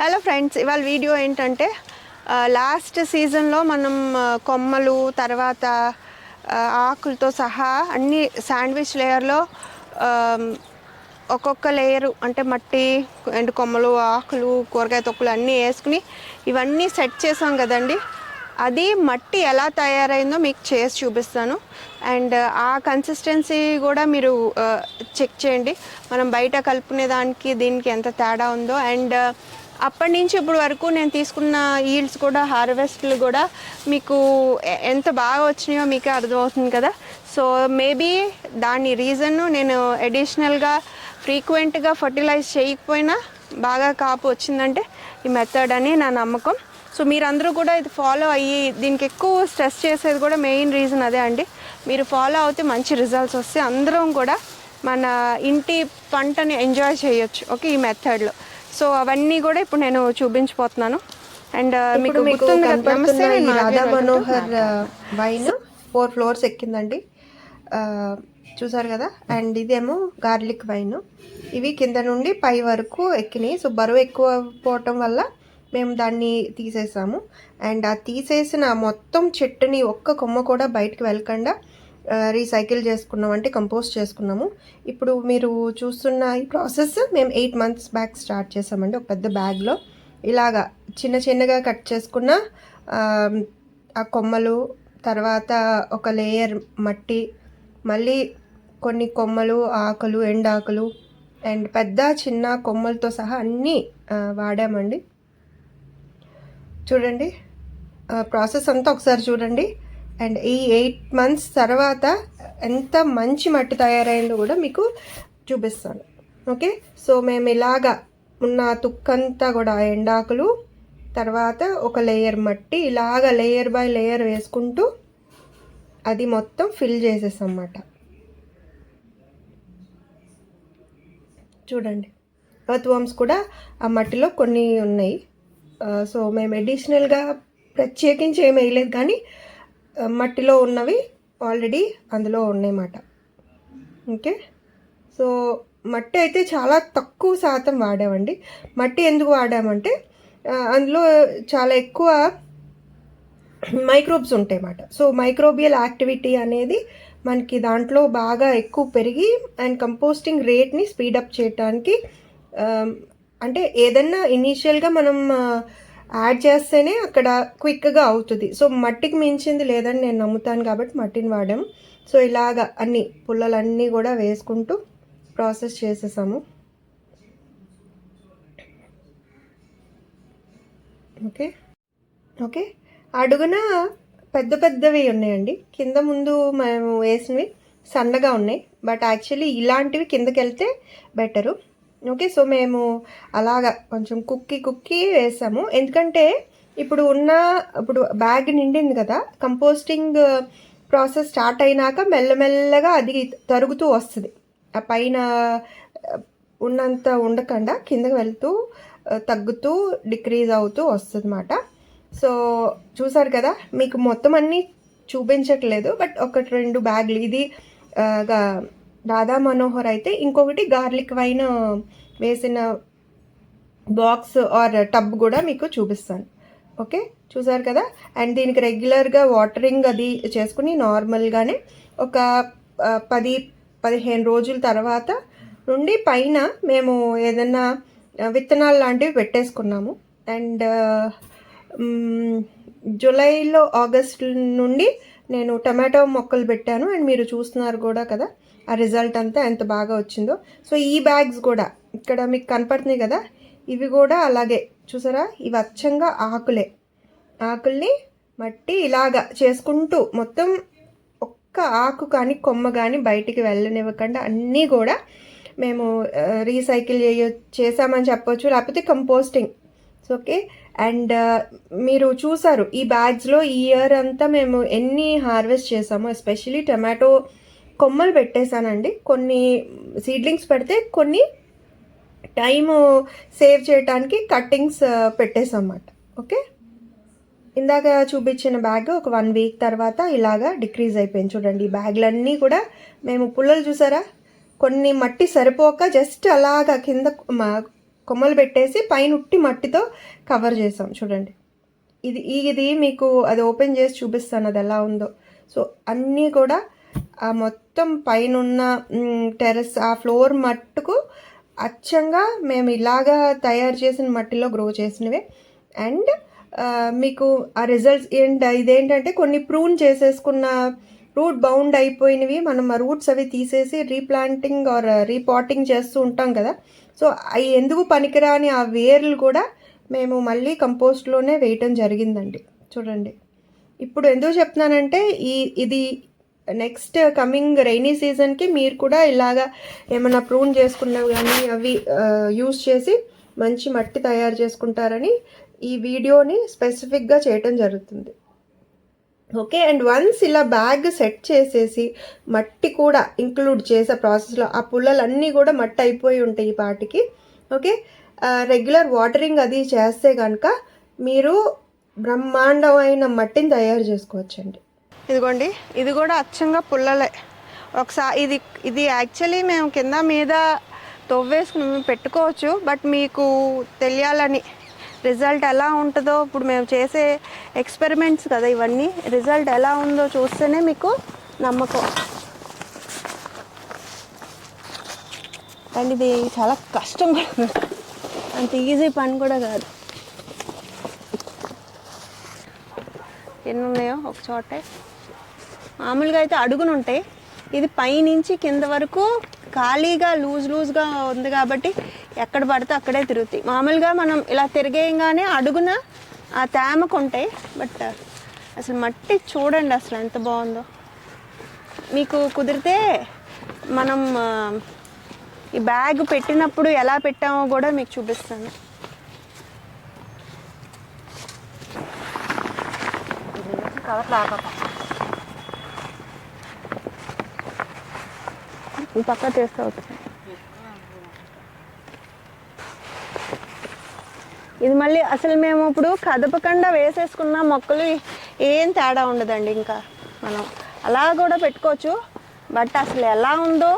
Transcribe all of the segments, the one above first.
Hello friends ఇవాళ video ఏంటంటే last సీజన్లో మనం కొమ్మలు తర్వాత ఆకులతో సహా అన్ని శాండ్విచ్ లేయర్లో ఒక్కొక్క లేయరు అంటే మట్టి ఎండు కొమ్మలు ఆకులు కూరగాయ తొక్కులు అన్నీ వేసుకుని ఇవన్నీ సెట్ చేసాం కదండి. అది మట్టి ఎలా తయారైందో మీకు చేసి చూపిస్తాను. అండ్ ఆ కన్సిస్టెన్సీ కూడా మీరు చెక్ చేయండి. మనం బయట కలుపుకునే దానికి దీనికి ఎంత తేడా ఉందో. అండ్ అప్పటి నుంచి ఇప్పుడు వరకు నేను తీసుకున్న ఈల్డ్స్ కూడా హార్వెస్ట్లు కూడా మీకు ఎంత బాగా వచ్చినాయో మీకే అర్థమవుతుంది కదా. సో మేబీ దాని రీజన్ నేను అడిషనల్గా ఫ్రీక్వెంట్గా ఫర్టిలైజ్ చేయకపోయినా బాగా కాపు వచ్చిందంటే ఈ మెథడ్ అని నా నమ్మకం. సో మీరందరూ కూడా ఇది ఫాలో అయ్యి దీనికి ఎక్కువ స్ట్రెస్ చేసేది కూడా మెయిన్ రీజన్ అదే అండి. మీరు ఫాలో అవుతే మంచి రిజల్ట్స్ వస్తే అందరం కూడా మన ఇంటి పంటని ఎంజాయ్ చేయొచ్చు. ఓకే ఈ మెథడ్లో సో అవన్నీ కూడా ఇప్పుడు నేను చూపించబోతున్నాను అండ్ మీకు గుర్తుంది కదా, కనపడుతున్న నమస్తే, ఈ నేను Radha Madhavi Manohar vine. Four floors ఎక్కిందండి. ఆ, చూసారు కదా? అండ్ ఇదేమో గార్లిక్ వైన్. ఇవి కింద నుండి పై వరకు ఎక్కినాయి. సో బరువు ఎక్కువ పోవటం వల్ల మేము దాన్ని తీసేసాము. అండ్ ఆ తీసేసిన మొత్తం చెట్టుని ఒక్క కొమ్మ కూడా బయటకు వెళ్ళకుండా రీసైకిల్ చేసుకున్నాం అంటే కంపోస్ట్ చేసుకున్నాము. ఇప్పుడు మీరు చూస్తున్న ఈ ప్రాసెస్ మేము ఎయిట్ మంత్స్ బ్యాక్ స్టార్ట్ చేసామండి. ఒక పెద్ద బ్యాగ్లో ఇలాగా చిన్న చిన్నగా కట్ చేసుకున్న ఆ, కొమ్మలు తర్వాత ఒక లేయర్ మట్టి మళ్ళీ కొన్ని కొమ్మలు ఆకులు ఎండాకులు అండ్ పెద్ద చిన్న కొమ్మలతో సహా అన్నీ వాడామండి. చూడండి. ప్రాసెస్ అంతా ఒకసారి చూడండి. అండ్ ఈ ఎయిట్ మంత్స్ తర్వాత ఎంత మంచి మట్టి తయారైందో కూడా మీకు చూపిస్తాను. ఓకే? సో మేము ఇలాగా ఉన్న తుక్కంతా కూడా ఎండాకులు తర్వాత ఒక లేయర్ మట్టి ఇలాగ లేయర్ బై లేయర్ వేసుకుంటూ అది మొత్తం ఫిల్ చేసేసమాట చూడండి. ఎర్త్ వామ్స్ కూడా ఆ మట్టిలో కొన్ని ఉన్నాయి. సో మేము అడిషనల్గా ప్రత్యేకించి ఏమి వేయలేదు కానీ మట్టిలో ఉన్నవి ఆల్రెడీ అందులో ఉన్నాయన్నమాట. ఓకే సో మట్టి అయితే చాలా తక్కువ శాతం వాడామండి. మట్టి ఎందుకు వాడామంటే అందులో చాలా ఎక్కువ మైక్రోబ్స్ ఉంటాయి అన్నమాట సో మైక్రోబియల్ యాక్టివిటీ అనేది మనకి దాంట్లో బాగా ఎక్కువ పెరిగి అండ్ కంపోస్టింగ్ రేట్ని స్పీడప్ చేయడానికి అంటే ఏదన్నా ఇనీషియల్గా మనం యాడ్ చేస్తేనే అక్కడ క్విక్గా అవుతుంది. సో మట్టికి మించింది లేదని నేను నమ్ముతాను కాబట్టి మట్టిని వాడాము సో ఇలాగా అన్ని పుల్లలన్నీ కూడా వేసుకుంటూ ప్రాసెస్ చేసేసాము. ఓకే. ఓకే. అడుగున పెద్ద పెద్దవి ఉన్నాయండి. కింద ముందు మేము వేసినవి సన్నగా ఉన్నాయి. బట్ యాక్చువల్లీ ఇలాంటివి కిందకి వెళ్తే బెటరు. ఓకే సో మేము అలాగా కొంచెం కుక్కి కుక్కి వేసాము. ఎందుకంటే ఇప్పుడు ఉన్న ఇప్పుడు బ్యాగ్ నిండింది కదా కంపోస్టింగ్ ప్రాసెస్ స్టార్ట్ అయినాక మెల్లమెల్లగా అది తరుగుతూ వస్తుంది. ఆ పైన uh, ఉన్నంత ఉండకుండా కిందకి వెళ్తూ uh, తగ్గుతూ డిక్రీజ్ అవుతూ వస్తుంది అన్నమాట సో చూసారు కదా మీకు మొత్తం అన్నీ చూపించట్లేదు బట్ ఒకటి రెండు బ్యాగ్లు ఇది uh, రాధా మనోహర్ అయితే ఇంకొకటి గార్లిక్ వైన్ వేసిన బాక్స్ ఆర్ టబ్ కూడా మీకు చూపిస్తాను. ఓకే? చూసారు కదా? అండ్ దీనికి రెగ్యులర్గా వాటరింగ్ అది చేసుకుని నార్మల్గానే ఒక పది పదిహేను రోజుల తర్వాత నుండి పైన మేము ఏదన్నా విత్తనాలు లాంటివి పెట్టేసుకున్నాము. అండ్ జూలైలో ఆగస్ట్ నుండి నేను టమాటో మొక్కలు పెట్టాను. అండ్ మీరు చూస్తున్నారు కూడా కదా? ఆ రిజల్ట్ అంతా ఎంత బాగా వచ్చిందో. సో ఈ బ్యాగ్స్ కూడా ఇక్కడ మీకు కనపడుతున్నాయి కదా ఇవి కూడా అలాగే చూసారా? ఇవి అచ్చంగా ఆకులే. ఆకుల్ని మట్టి ఇలాగా చేసుకుంటూ మొత్తం ఒక్క ఆకు కానీ కొమ్మ కానీ బయటికి వెళ్ళనివ్వకుండా అన్నీ కూడా మేము రీసైకిల్ చేయ చేసామని చెప్పొచ్చు. లేకపోతే కంపోస్టింగ్ ఓకే అండ్ మీరు చూసారు ఈ బ్యాగ్స్లో ఈ ఇయర్ అంతా మేము ఎన్ని హార్వెస్ట్ చేసామో ఎస్పెషలీ టమాటో కొమ్మలు పెట్టేశానండి. కొన్ని సీడ్లింగ్స్ పెడితే కొన్ని టైము సేవ్ చేయడానికి కట్టింగ్స్ పెట్టేసాం ఓకే? ఇందాక చూపించిన బ్యాగ్ ఒక వన్ వీక్ తర్వాత ఇలాగా డిక్రీజ్ అయిపోయింది. చూడండి ఈ బ్యాగ్లన్నీ కూడా మేము పుల్లలు చూసారా? కొన్ని మట్టి సరిపోక జస్ట్ అలాగా కింద కొమ్మలు పెట్టేసి పైన ఉట్టి మట్టితో కవర్ చేసాం చూడండి. ఇది ఇది మీకు అది ఓపెన్ చేసి చూపిస్తాను అది ఎలా ఉందో. సో అన్నీ కూడా ఆ మొత్తం పైనున్న టెరెస్ టెర్రస్ ఆ ఫ్లోర్ మట్టుకు అచ్చంగా మేము ఇలాగా తయారు చేసిన మట్టిలో గ్రో చేసినవే. అండ్ మీకు ఆ రిజల్ట్స్ ఏంటి ఇదేంటంటే కొన్ని ప్రూన్ చేసేసుకున్న రూట్ బౌండ్ అయిపోయినవి. మనం ఆ రూట్స్ అవి తీసేసి రీప్లాంటింగ్ ఆర్ రీపాటింగ్ చేస్తూ ఉంటాం కదా. సో అవి ఎందుకు పనికిరాని ఆ వేర్లు కూడా మేము మళ్ళీ కంపోస్ట్లోనే వేయటం జరిగిందండి. చూడండి. ఇప్పుడు ఎందుకు చెప్తున్నానంటే ఈ ఇది నెక్స్ట్ కమింగ్ రైనీ సీజన్కి మీరు కూడా ఇలాగా ఏమైనా ప్రూన్ చేసుకున్నవి కానీ అవి యూస్ చేసి మంచి మట్టి తయారు చేసుకుంటారని ఈ వీడియోని స్పెసిఫిక్గా చేయటం జరుగుతుంది. ఓకే అండ్ వన్స్ ఇలా బ్యాగ్ సెట్ చేసేసి మట్టి కూడా ఇంక్లూడ్ చేసే ప్రాసెస్లో ఆ పుల్లలన్నీ కూడా మట్టి అయిపోయి ఉంటాయి ఈ పాటికి. ఓకే రెగ్యులర్ వాటరింగ్ అది చేస్తే కనుక మీరు బ్రహ్మాండమైన మట్టిని తయారు చేసుకోవచ్చండి. ఇదిగోండి ఇది కూడా అచ్చంగా పుల్లలే. ఒకసారి ఇది ఇది యాక్చువల్లీ మేము కింద మీద తవ్వేసుకుని మేము పెట్టుకోవచ్చు బట్ మీకు తెలియాలని రిజల్ట్ ఎలా ఉంటుందో ఇప్పుడు మేము చేసే ఎక్స్పెరిమెంట్స్ కదా ఇవన్నీ రిజల్ట్ ఎలా ఉందో చూస్తేనే మీకు నమ్మకం. కానీ ఇది చాలా కష్టం. అంత ఈజీ పని కూడా కాదు. ఎన్ని ఉన్నాయో ఒక చోటే. మామూలుగా అయితే అడుగును ఉంటాయి. ఇది పైనుంచి కింద వరకు ఖాళీగా లూజ్ లూజ్గా ఉంది కాబట్టి ఎక్కడ పడితే అక్కడే తిరుగుతాయి. మామూలుగా మనం ఇలా తిరిగేయంగానే అడుగున ఆ తేమకు ఉంటాయి. బట్ అసలు మట్టి చూడండి అసలు ఎంత బాగుందో. మీకు కుదిరితే మనం ఈ బ్యాగ్ పెట్టినప్పుడు ఎలా పెట్టామో కూడా మీకు చూపిస్తాను. ఈ పక్క చేస్తే అవుతుంది ఇది మళ్ళీ అసలు మేము ఇప్పుడు కదపకుండా వేసేసుకున్న మొక్కలు ఏం తేడా ఉండదండి ఇంకా మనం అలా కూడా పెట్టుకోవచ్చు. బట్ అసలు ఎలా ఉందో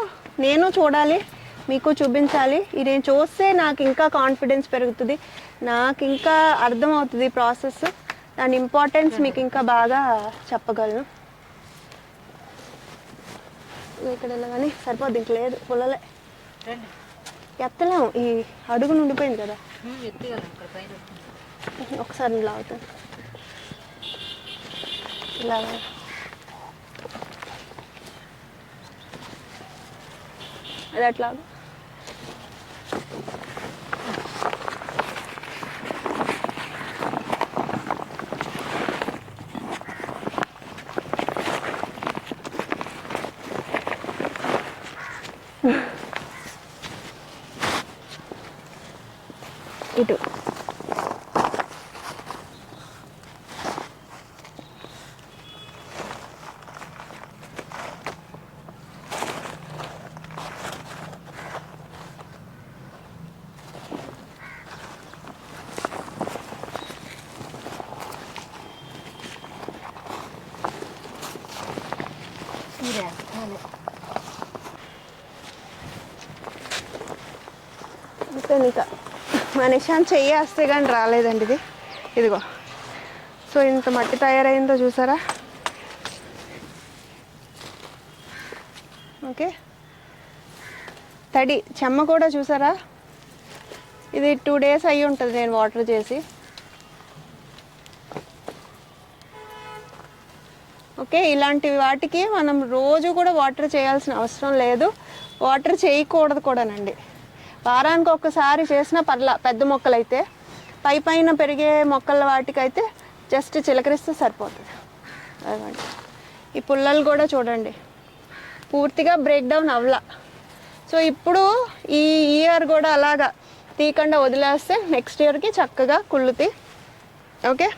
నేను చూడాలి మీకు చూపించాలి. ఇది నేను చూస్తే నాకు ఇంకా కాన్ఫిడెన్స్ పెరుగుతుంది. నాకు ఇంకా అర్థమవుతుంది ప్రాసెస్ దాని ఇంపార్టెన్స్ మీకు ఇంకా బాగా చెప్పగలను. ఇలా కానీ సరిపోద్ది ఇంక లేదు పుల్లలే ఎత్తలేము ఈ అడుగు నుండిపోయింది కదా. ఒకసారి ఇలా అవుతుంది ఇలా అది అట్లా ఇటు ఇంకా ఇంకా మా నిషాన్ చెయ్యి కానీ రాలేదండి ఇది. ఇదిగో. సో ఇంత మట్టి తయారైందో చూసారా? ఓకే. తడి చెమ్మ కూడా చూసారా? ఇది టూ డేస్ అయ్యి ఉంటుంది నేను వాటర్ చేసి. ఓకే ఇలాంటి వాటికి మనం రోజు కూడా వాటర్ చేయాల్సిన అవసరం లేదు. వాటర్ చేయకూడదు కూడానండి. వారానికి ఒక్కసారి చేసిన పర్లా పెద్ద మొక్కలైతే పై పైన పెరిగే మొక్కల వాటికైతే జస్ట్ చిలకరిస్తే సరిపోతుంది. అదే ఈ పుల్లలు కూడా చూడండి. పూర్తిగా బ్రేక్ డౌన్ అవ్వలా. సో ఇప్పుడు ఈ ఇయర్ కూడా అలాగా తీయకుండా వదిలేస్తే నెక్స్ట్ ఇయర్కి చక్కగా కుళ్ళుతి ఓకే?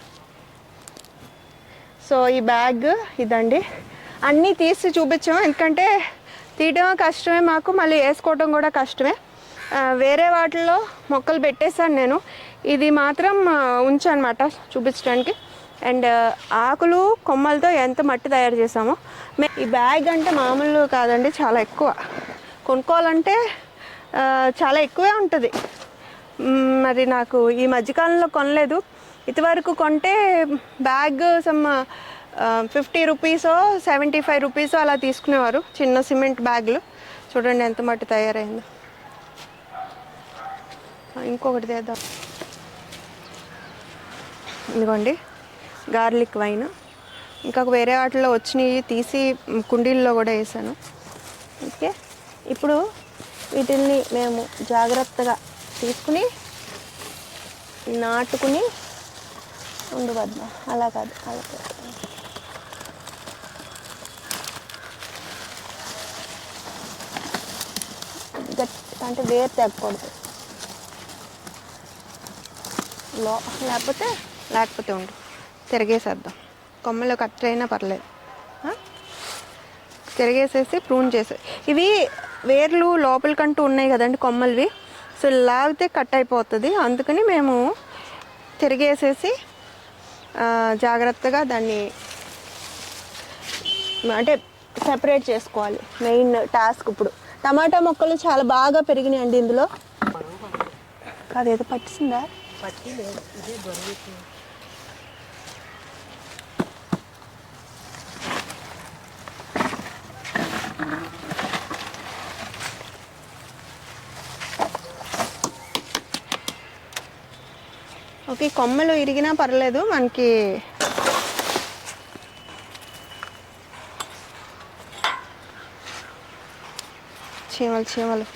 సో ఈ బ్యాగ్ ఇదండి. అన్నీ తీసి చూపించాం. ఎందుకంటే తీయడం కష్టమే మాకు మళ్ళీ వేసుకోవడం కూడా కష్టమే. వేరే వాటిల్లో మొక్కలు పెట్టేశాను నేను. ఇది మాత్రం ఉంచనమాట చూపించడానికి. అండ్ ఆకులు కొమ్మలతో ఎంత మట్టి తయారు చేసామో మే ఈ బ్యాగ్ అంటే మామూలు కాదండి చాలా ఎక్కువ. కొనుక్కోవాలంటే చాలా ఎక్కువే ఉంటుంది. మరి నాకు ఈ మధ్యకాలంలో కొనలేదు. ఇదివరకు కొంటే బ్యాగ్ సమ్ ఫిఫ్టీ రూపీసో సెవెంటీ ఫైవ్ రూపీసో అలా తీసుకునేవారు చిన్న సిమెంట్ బ్యాగులు. చూడండి ఎంత మట్టి తయారైందో. ఇంకొకటి తెద్దాం. ఇదిగోండి గార్లిక్ వైన్. ఇంకా వేరే వాటిలో వచ్చినవి తీసి కుండీల్లో కూడా వేసాను. ఓకే ఇప్పుడు వీటిల్ని మేము జాగ్రత్తగా తీసుకుని నాటుకుని ఉండవద్దు అలా కాదు అలా కాదు గట్టి అంటే వేరు తగ్గకూడదు లో లేకపోతే లేకపోతే ఉండు. తిరిగేసేద్దాం. కొమ్మలో కట్ అయినా పర్లేదు తిరిగేసేసి ప్రూన్ చేసే ఇవి వేర్లు లోపలికంటూ ఉన్నాయి కదండి కొమ్మలవి. సో లాగితే కట్ అయిపోతుంది. అందుకని మేము తిరిగేసేసి జాగ్రత్తగా దాన్ని అంటే సెపరేట్ చేసుకోవాలి. మెయిన్ టాస్క్ ఇప్పుడు. టమాటా మొక్కలు చాలా బాగా పెరిగినాయండి ఇందులో. అదేదో పట్టిసిందా పట్టి లేదు ఇదే బరువు ఓకే కొమ్మలు ఇరిగినా పర్లేదు మనకి చీమలు చీమలు.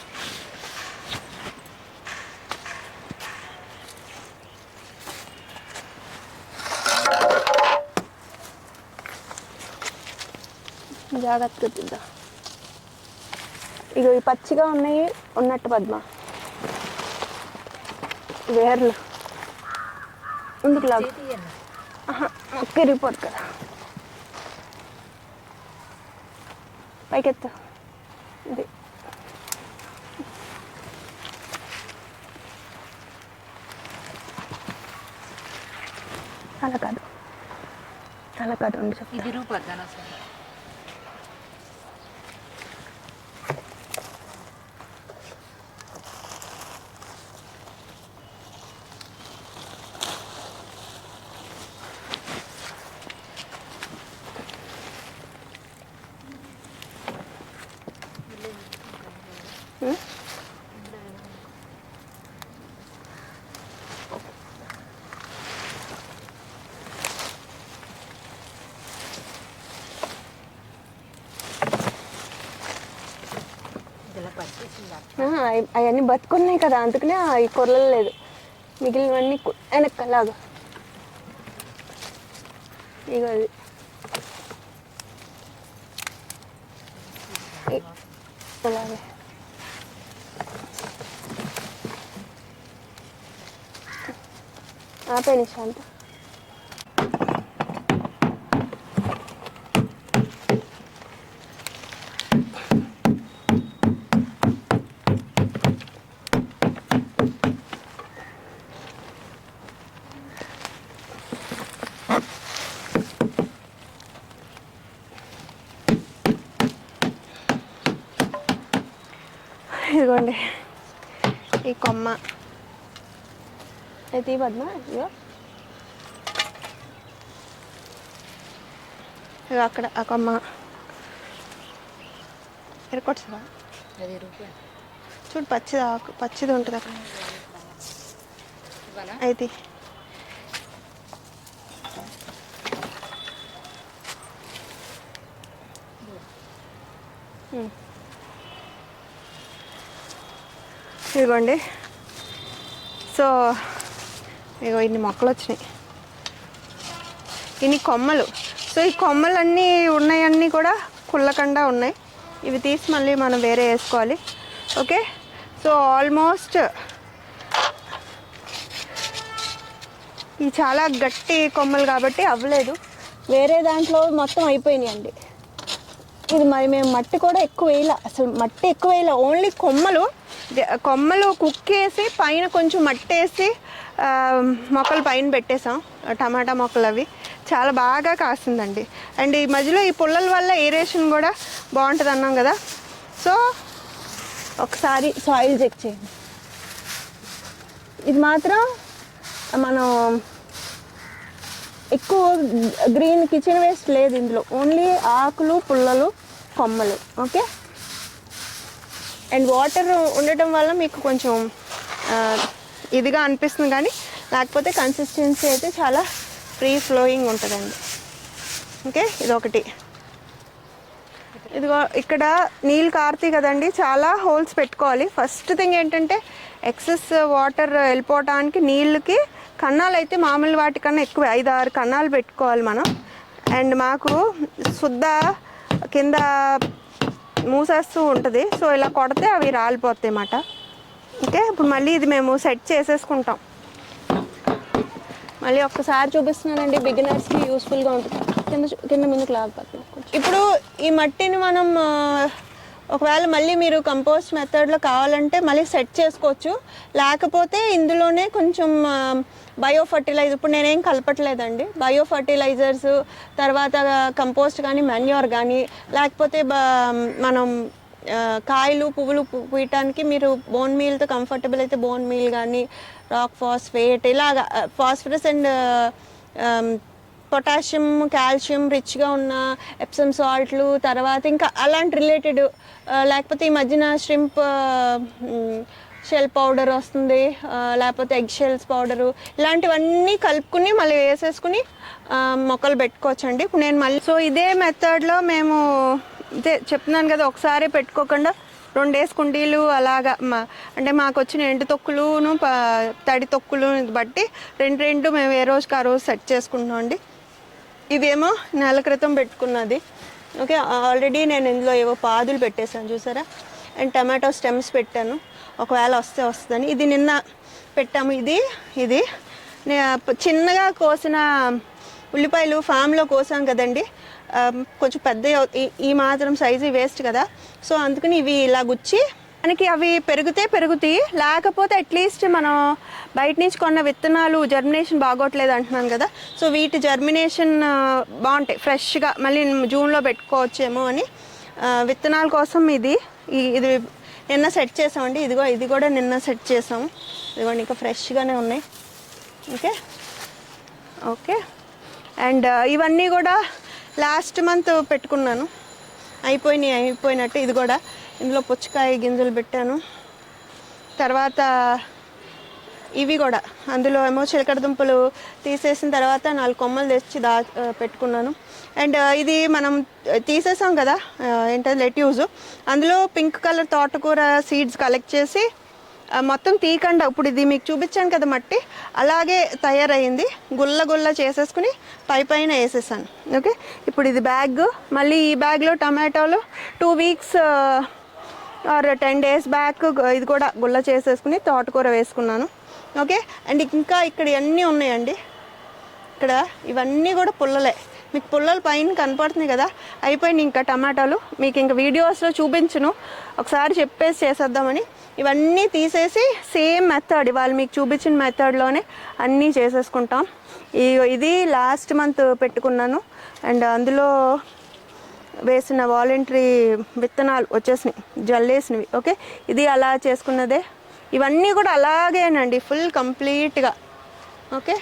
జాగ్రత్తగా తిద్దాం ఇగో ఈ పచ్చిగా ఉన్నాయి ఉన్నట్టు పద్మ. వేర్లు. ముందుకు లాగు మొక్క ఇరిగిపోదు కదా. పైకెత్తు. ఇది. అలా కాదు. అలా కాదు ఉండి చెప్పు ఇది రూపద్దాను అసలు ఉం? ఇలా పట్టేసింది ఆహా, అవి- అవన్నీ బతుకున్నాయి కదా అందుకనే అవి కొరలేదు మిగిలినవన్నీ కు- వెనక్కలాగా. ఇక అది. అలాగే. ఆపే నిశాంత్ ఇదిగోండి ఈ కొమ్మ అయితే పద్మ ఇదిగో ఇదిగో అక్కడ ఆ కొమ్మ రూపాయలు చూడు పచ్చిది ఆకు పచ్చిది ఉంటుంది అక్కడ అయితే ఉమ్. ఇదిగోండి సో ఇగో ఇన్ని మొక్కలు వచ్చినాయి ఇన్ని కొమ్మలు. సో ఈ కొమ్మలన్నీ ఉన్నాయన్నీ కూడా కుళ్ళకుండా ఉన్నాయి. ఇవి తీసి మళ్ళీ మనం వేరే వేసుకోవాలి. ఓకే? సో ఆల్మోస్ట్ ఇవి చాలా గట్టి కొమ్మలు కాబట్టి అవ్వలేదు. వేరే దాంట్లో మొత్తం అయిపోయినాయండి ఇది మరి మేము మట్టి కూడా ఎక్కువ వేయాల. అసలు మట్టి ఎక్కువ వేయలే. ఓన్లీ కొమ్మలు కొమ్మలు కుక్కేసి పైన కొంచెం మట్టేసి మొక్కలు పైన పెట్టేసాం. టమాటా మొక్కలు అవి చాలా బాగా కాస్తుందండి అండ్ ఈ మధ్యలో ఈ పుల్లల వల్ల ఏరేషన్ కూడా బాగుంటుంది అన్నాం కదా. సో ఒకసారి సాయిల్ చెక్ చేయండి. ఇది మాత్రం మనం ఎక్కువ గ్రీన్ కిచెన్ వేస్ట్ లేదు ఇందులో. ఓన్లీ ఆకులు పుల్లలు కొమ్మలు. ఓకే? అండ్ వాటర్ ఉండటం వల్ల మీకు కొంచెం ఇదిగా అనిపిస్తుంది కానీ లేకపోతే కన్సిస్టెన్సీ అయితే చాలా ఫ్రీ ఫ్లోయింగ్ ఉంటుందండి. ఓకే? ఇదొకటి. ఇదిగో ఇక్కడ నీళ్ళు కారుతాయి కదండి చాలా హోల్స్ పెట్టుకోవాలి. ఫస్ట్ థింగ్ ఏంటంటే ఎక్సెస్ వాటర్ వెళ్ళిపోవటానికి నీళ్ళకి కన్నాలు అయితే మామూలు వాటికన్నా ఎక్కువ ఐదు ఆరు కన్నాలు పెట్టుకోవాలి మనం. అండ్ మాకు శుద్ధ కింద మూసేస్తూ ఉంటుంది. సో ఇలా కొడితే అవి రాలిపోతాయి అన్నమాట ఓకే? ఇప్పుడు మళ్ళీ ఇది మేము సెట్ చేసేసుకుంటాం. మళ్ళీ ఒక్కసారి చూపిస్తున్నానండి. బిగినర్స్కి యూస్ఫుల్గా ఉంటుంది. కింద కింద ముందుకు లాగపోతుంది ఇప్పుడు ఈ మట్టిని మనం ఒకవేళ మళ్ళీ మీరు కంపోస్ట్ మెథడ్లో కావాలంటే మళ్ళీ సెట్ చేసుకోవచ్చు. లేకపోతే ఇందులోనే కొంచెం బయో ఫర్టిలైజర్ ఇప్పుడు నేనేం కలపట్లేదండి. బయో ఫర్టిలైజర్స్ తర్వాత కంపోస్ట్ కానీ మెన్యూర్ కానీ లేకపోతే మనం కాయలు పువ్వులు పీయటానికి పూయటానికి మీరు బోన్ మీల్తో కంఫర్టబుల్ అయితే బోన్ మీల్ కానీ రాక్ ఫాస్ఫేట్ ఇలాగా ఫాస్ఫరస్ అండ్ పొటాషియం కాల్షియం రిచ్గా ఉన్న ఎప్సమ్ సాల్ట్లు తర్వాత ఇంకా అలాంటి రిలేటెడ్ లేకపోతే ఈ మధ్యన ష్రింప్ షెల్ పౌడర్ వస్తుంది లేకపోతే ఎగ్ షెల్స్ పౌడరు ఇలాంటివన్నీ కలుపుకుని మళ్ళీ వేసేసుకుని మొక్కలు పెట్టుకోవచ్చండి. నేను మళ్ళీ సో ఇదే మెథడ్లో మేము ఇదే చెప్తున్నాను కదా ఒకసారి పెట్టుకోకుండా రెండేసి కుండీలు అలాగా మా అంటే మాకు వచ్చిన ఎండు తొక్కులును తడి తొక్కులు బట్టి రెండు రెండు మేము ఏ రోజుకి ఆ రోజు సెట్ చేసుకుంటున్నాం అండి ఇవేమో నెల క్రితం పెట్టుకున్నది. ఓకే ఆల్రెడీ నేను ఇందులో ఏవో పాదులు పెట్టేశాను చూసారా? అండ్ టమాటో స్టెమ్స్ పెట్టాను. ఒకవేళ వస్తే వస్తుందని. ఇది నిన్న పెట్టాము ఇది ఇది. నే- చిన్నగా కోసిన ఉల్లిపాయలు ఫామ్లో కోసాం కదండి. కొంచెం పెద్ద ఈ మాత్రం సైజు వేస్ట్ కదా. సో అందుకని ఇవి ఇలా గుచ్చి మనకి అవి పెరిగితే పెరుగుతాయి. లేకపోతే అట్లీస్ట్ మనం బయట నుంచి కొన్న విత్తనాలు జర్మినేషన్ బాగోట్లేదు అంటున్నాను కదా. సో వీటి జర్మినేషన్ బాగుంటాయి. ఫ్రెష్గా మళ్ళీ జూన్లో పెట్టుకోవచ్చేమో అని విత్తనాల కోసం ఇది ఇది నిన్న సెట్ చేసామండి. ఇదిగో ఇది కూడా నిన్న సెట్ చేసాం. ఇదిగోండి ఇంకా ఫ్రెష్గానే ఉన్నాయి. ఓకే? ఓకే? అండ్ ఇవన్నీ కూడా లాస్ట్ మంత్ పెట్టుకున్నాను. అయిపోయినాయి అయిపోయినట్టు ఇది కూడా. ఇందులో పుచ్చకాయ గింజలు పెట్టాను. తర్వాత ఇవి కూడా. అందులో ఏమో చిలకడ దుంపలు తీసేసిన తర్వాత నాలుగు కొమ్మలు తెచ్చి దా పెట్టుకున్నాను. అండ్ ఇది మనం తీసేసాం కదా ఏంటది లెట్యూజ్. అందులో పింక్ కలర్ తోటకూర సీడ్స్ కలెక్ట్ చేసి మొత్తం తీకండా ఇప్పుడు ఇది మీకు చూపించాను కదా మట్టి అలాగే తయారైంది గుల్ల గుల్ల చేసేసుకుని పై పైన వేసేసాను. ఓకే? ఇప్పుడు ఇది బ్యాగ్. మళ్ళీ ఈ బ్యాగ్లో టమాటోలు two weeks or ten days back ఇది కూడా గుల్ల చేసేసుకుని తోటకూర వేసుకున్నాను. ఓకే? అండ్ ఇంకా ఇక్కడ ఇవన్నీ ఉన్నాయండి. ఇక్కడ ఇవన్నీ కూడా పుల్లలే. మీకు పుల్లలు పైన కనపడుతున్నాయి కదా? అయిపోయింది ఇంకా టమాటాలు. మీకు ఇంకా వీడియోస్లో చూపించును. ఒకసారి చెప్పేసి చేసేద్దామని. ఇవన్నీ తీసేసి సేమ్ మెథడ్ ఇవాళ మీకు చూపించిన మెథడ్లోనే అన్నీ చేసేసుకుంటాం. ఈ ఇది లాస్ట్ మంత్ పెట్టుకున్నాను. అండ్ అందులో వేసిన వాలంటరీ విత్తనాలు వచ్చేసినాయి జల్లేసినవి ఓకే? ఇది అలా చేసుకున్నదే. ఇవన్నీ కూడా అలాగేనండి ఫుల్ కంప్లీట్గా ఓకే?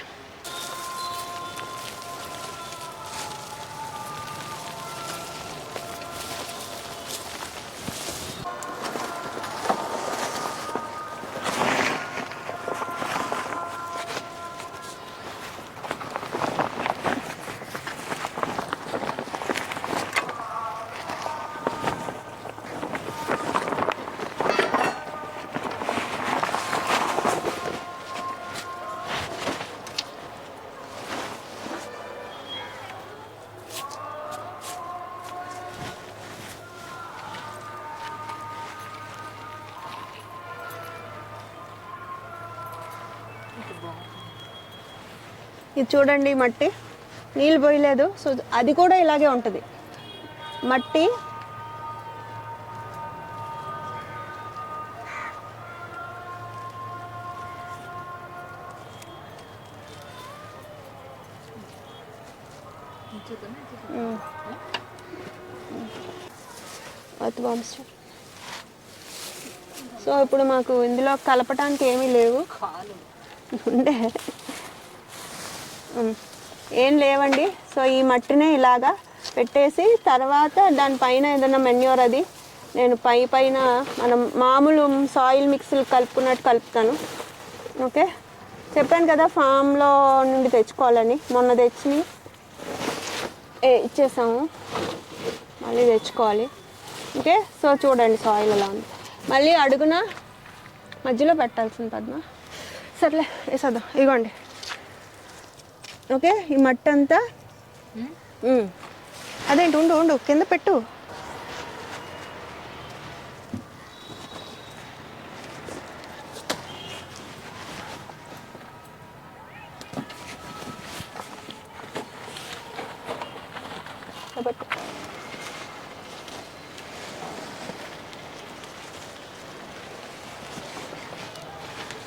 ఇది చూడండి మట్టి. నీళ్ళు పోయలేదు. సో అది కూడా ఇలాగే ఉంటుంది. మట్టి. సో ఇప్పుడు మాకు ఇందులో కలపటానికి ఏమీ లేవు. ఉండే. ఏం లేవండి. సో ఈ మట్టినే ఇలాగా పెట్టేసి తర్వాత దానిపైన ఏదైనా మెన్యూర్ అది నేను పై పైన మనం మామూలు సాయిల్ మిక్స్లు కలుపుకున్నట్టు కలుపుతాను. ఓకే? చెప్పాను కదా ఫామ్లో నుండి తెచ్చుకోవాలని. మొన్న తెచ్చి ఏ ఇచ్చేసాము. మళ్ళీ తెచ్చుకోవాలి. ఓకే? సో చూడండి సాయిల్ ఎలా ఉంది. మళ్ళీ అడుగున? మధ్యలో పెట్టాల్సింది పద్మ. సర్లే వేసేద్దాం. ఇగోండి. ఓకే? ఈ మట్టి అంతా. అదేంటి ఉండు ఉండు కింద పెట్టు.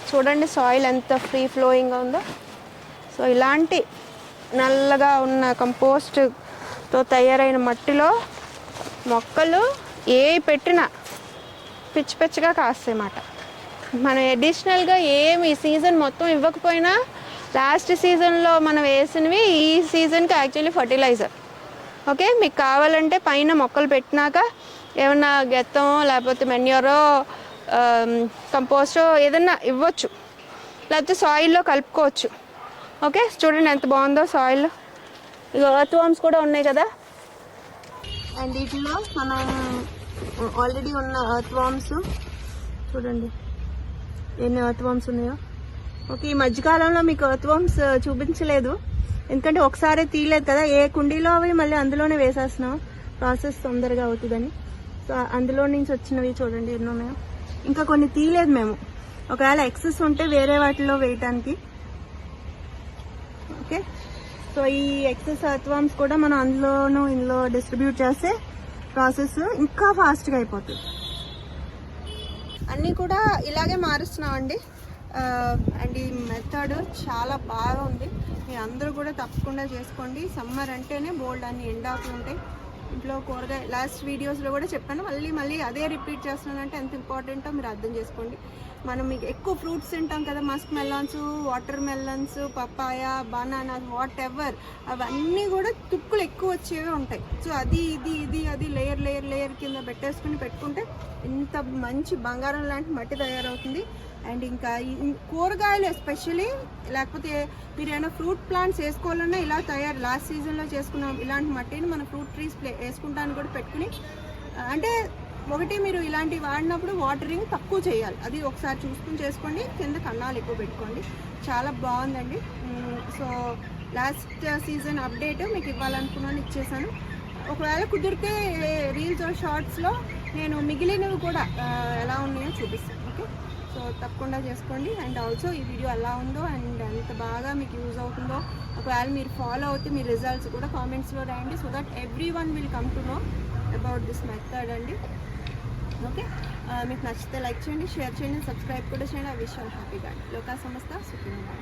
చూడండి సాయిల్ ఎంత ఫ్రీ ఫ్లోయింగ్గా ఉందో. సో ఇలాంటి నల్లగా ఉన్న కంపోస్ట్తో తయారైన మట్టిలో మొక్కలు ఏ పెట్టినా పిచ్చి పిచ్చిగా కాస్తాయి అన్నమాట మనం అడిషనల్గా ఏమి ఈ సీజన్ మొత్తం ఇవ్వకపోయినా లాస్ట్ సీజన్లో మనం వేసినవి ఈ సీజన్కి యాక్చువల్లీ ఫర్టిలైజర్ ఓకే? మీకు కావాలంటే పైన మొక్కలు పెట్టినాక ఏమన్నా గెత్తమో లేకపోతే మెన్యూరో కంపోస్టో um, ఏదన్నా ఇవ్వచ్చు. లేకపోతే సాయిల్లో కలుపుకోవచ్చు. ఓకే చూడండి ఎంత బాగుందో సాయిల్ ఇక ఎర్త్ వామ్స్ కూడా ఉన్నాయి కదా. అండ్ వీటిలో మనం ఆల్రెడీ ఉన్న ఎర్త్ వామ్స్ చూడండి. ఎన్ని ఎర్త్ వామ్స్ ఉన్నాయో. ఓకే ఈ మధ్యకాలంలో మీకు ఎర్త్ వామ్స్ uh, చూపించలేదు. ఎందుకంటే ఒకసారి తీయలేదు కదా. ఏ కుండీలో అవి మళ్ళీ అందులోనే వేసేస్తున్నాం ప్రాసెస్ తొందరగా అవుతుందని. సో అందులో నుంచి వచ్చినవి చూడండి ఎన్నో మేము ఇంకా కొన్ని తీయలేదు మేము. ఒకవేళ ఎక్సెస్ ఉంటే వేరే వాటిలో వేయటానికి ఓకే? సో ఈ ఎక్సెస్ అర్త్వామ్స్ కూడా మనం అందులోనూ ఇందులో డిస్ట్రిబ్యూట్ చేస్తే ప్రాసెస్ ఇంకా ఫాస్ట్గా అయిపోతుంది. అన్నీ కూడా ఇలాగే మారుస్తున్నామండి. అండ్ ఈ మెథడ్ చాలా బాగా ఉంది. మీరు అందరూ కూడా తప్పకుండా చేసుకోండి. సమ్మర్ అంటేనే బోల్డ్ అన్ని ఎండాకులు ఉంటాయి. ఇంట్లో కూరగాయ లాస్ట్ వీడియోస్లో కూడా చెప్పాను. మళ్ళీ మళ్ళీ అదే రిపీట్ చేస్తున్నానంటే ఎంత ఇంపార్టెంటో మీరు అర్థం చేసుకోండి. మనం మీకు ఎక్కువ ఫ్రూట్స్ తింటాం కదా musk melons water melons papaya banana whatever అవన్నీ కూడా తుక్కులు ఎక్కువ వచ్చేవే ఉంటాయి. సో అది ఇది ఇది అది లేయర్ లేయర్ లేయర్ కింద పెట్టేసుకుని పెట్టుకుంటే ఇంత మంచి బంగారం లాంటి మట్టి తయారవుతుంది. అండ్ ఇంకా కూరగాయలు ఎస్పెషలీ లేకపోతే మీరు ఏమైనా ఫ్రూట్ ప్లాంట్స్ వేసుకోవాలన్నా ఇలా తయారు లాస్ట్ సీజన్లో చేసుకున్నాం ఇలాంటి మట్టిని మనం ఫ్రూట్ ట్రీస్ ప్లే వేసుకుంటాను కూడా పెట్టుకుని అంటే ఒకటి మీరు ఇలాంటివి వాడినప్పుడు వాటరింగ్ తక్కువ చేయాలి. అది ఒకసారి చూసుకుని చేసుకోండి కింద కన్నాలు ఎక్కువ పెట్టుకోండి. చాలా బాగుందండి. సో లాస్ట్ సీజన్ అప్డేట్ మీకు ఇవ్వాలనుకున్నాను ఇచ్చేసాను. ఒకవేళ కుదిరితే రీల్స్ షార్ట్స్లో నేను మిగిలినవి కూడా ఎలా ఉన్నాయో చూపిస్తాను ఓకే? సో తప్పకుండా చేసుకోండి. అండ్ ఆల్సో ఈ వీడియో ఎలా ఉందో అండ్ ఎంత బాగా మీకు యూజ్ అవుతుందో ఒకవేళ మీరు ఫాలో అవుతే మీ రిజల్ట్స్ కూడా కామెంట్స్లో రాయండి. So that every one will come to know about this method అండి. ఓకే? మీకు నచ్చితే లైక్ చేయండి షేర్ చేయండి సబ్స్క్రైబ్ కూడా చేయండి. ఆ విషయం హ్యాపీగా లోకా సంస్థ సుఖంగా